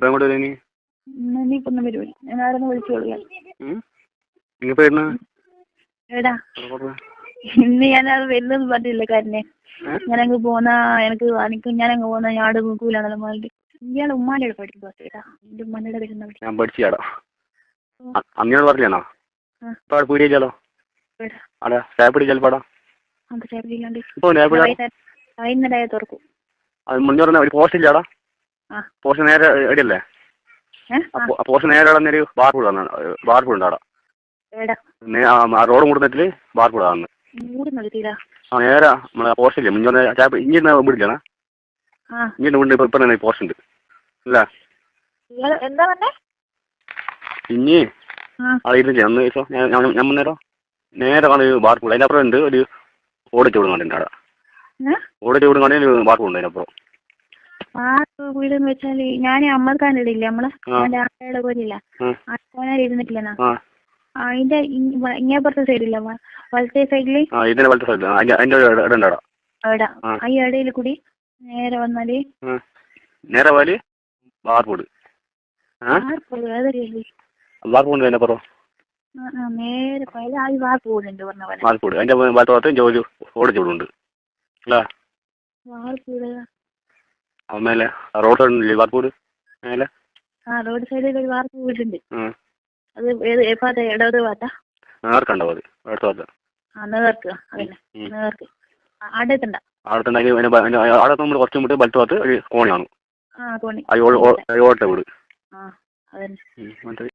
ഇപ്പം എങ്ങോട്ട് വരും ഇനി? ഇനിയിപ്പൊന്നും വരുമില്ല ഞാൻ ആരെന്ന് വിളിച്ചു കൊടുക്കാം നിങ്ങൾ ഇപ്പോൾ വരുന്ന എടാ ഇന്ന് ഞാൻ അത് വരുന്നെന്ന് പറഞ്ഞില്ല കാരനെ ഞാനങ്ങ് പോന്ന എനിക്ക് എനിക്ക് ഞാനങ്ങ് പോന്ന ഞാട് നോക്കൂലെന്നുള്ള മാലിട്ട് ഇയാളെ ഉമ്മാന്റെ പഠിക്കും ബസ് ഏട്ടാ എന്റെ ഉമ്മാന്റെ വരുന്ന വിളി ഞാൻ പഠിച്ചാടാ അന്നോട് പറഞ്ഞാണോ ആ. ഇപ്പോൾ അവിടെ പീടിയില്ലല്ലോ എടാ. അവിടെ സ്റ്റാപ്പ് പിടിച്ചാൽ പാടാ നമുക്ക് ചേർത്തില്ലാണ്ട് ഇപ്പോൾ ഞാൻ പിടി വൈകുന്നേരമായ തുറക്കും. അത് മുന്നേ ഒരു പോസ്റ്റ് ഇല്ലാടാ? പോസ്റ്റ് നേരെ എടിയല്ലേ പോസ്റ്റ് നേരെ അവിടെ ഒരു ബാർപൂൾ ബാർപൂൾ ഉണ്ട് അവിടെ. റോഡ് കൂടുന്നതിൽ ബാർപൂൾ ആണ് ആ നേരെ നമ്മളെ ഇല്ലേ? മുന്നേ ചാപ്പ് ഇങ്ങനെ വീടില്ലാണ് ഇങ്ങനെ വീടിന് ഇപ്പൊ ഇപ്പം പോർഷൻ ഉണ്ട് അല്ല? എന്താ പറഞ്ഞേ? ഇനി ഇരുന്ന് അന്ന് ദിവസം ഞാൻ ഞാൻ- മുന്നേരോ നേരെ കാണുന്ന ബാർപൂൾ അതിനപ്പുറം ഉണ്ട് ഒരു ഓടിച്ചു വിടുന്നുണ്ട് അവിടെ. ഓടിച്ചു വിടുന്നുണ്ടെങ്കിൽ ബാർപൂട് ഉണ്ട് അതിനപ്പുറം. വാർപ്പ് വീടെന്ന് വെച്ചാൽ ഞാൻ അമ്മദ് ഖാന്റെ ഇടില്ലേ നമ്മളെ ആരുടെ പോലില്ല ആ. ആ. കോനാർ ഇരുന്നിട്ടില്ലെന്നാ അതിന്റെ ഇങ്ങേപ്പുറത്തെ സൈഡില്ല വലത്തെ സൈഡിൽ? ഉണ്ട് ഈ ഇടയിൽ കൂടി നേരെ വന്നാൽ. നേരെ പോലെ ബാർപൂട്. ആ? വാർപ്പ് ഏതൊരു ബാർപൂട് അതിന്റെ അപ്പുറം ആ ആ, നേരെ പോയാൽ ആ ഈ വാർപ്പ് പറഞ്ഞ പോലെ. ബാർപൂട്. അതിന്റെ ഭാഗത്ത് ജോലി ഓടിച്ച് വിടുന്നുണ്ട് അല്ലേ? വാർപ്പ് വീട് അത് മേലെ റോഡ് ലിവർപൂൾ മേലെ? ആ റോഡ് സൈഡിൽ ഒരു വാർപ്പ് വീടുണ്ട്. അത് ഏത് എപ്പാത്ത ഇടത് ഭാഗത്താ? കണ്ടോ അത് അടുത്ത ഭാഗത്ത്. ആ നേർക്ക്. അതന്നെ. നേർക്ക്. അവിടെ എത്തണ്ട അവിടെ തന്നെ അവിടെ നമ്മൾ കുറച്ച് കൂടി വലത്തെ ഭാഗത്ത് ഒരു കോണിയാണ് ആ കോണി. ഓട്ട വീട്. ആ അതന്നെ.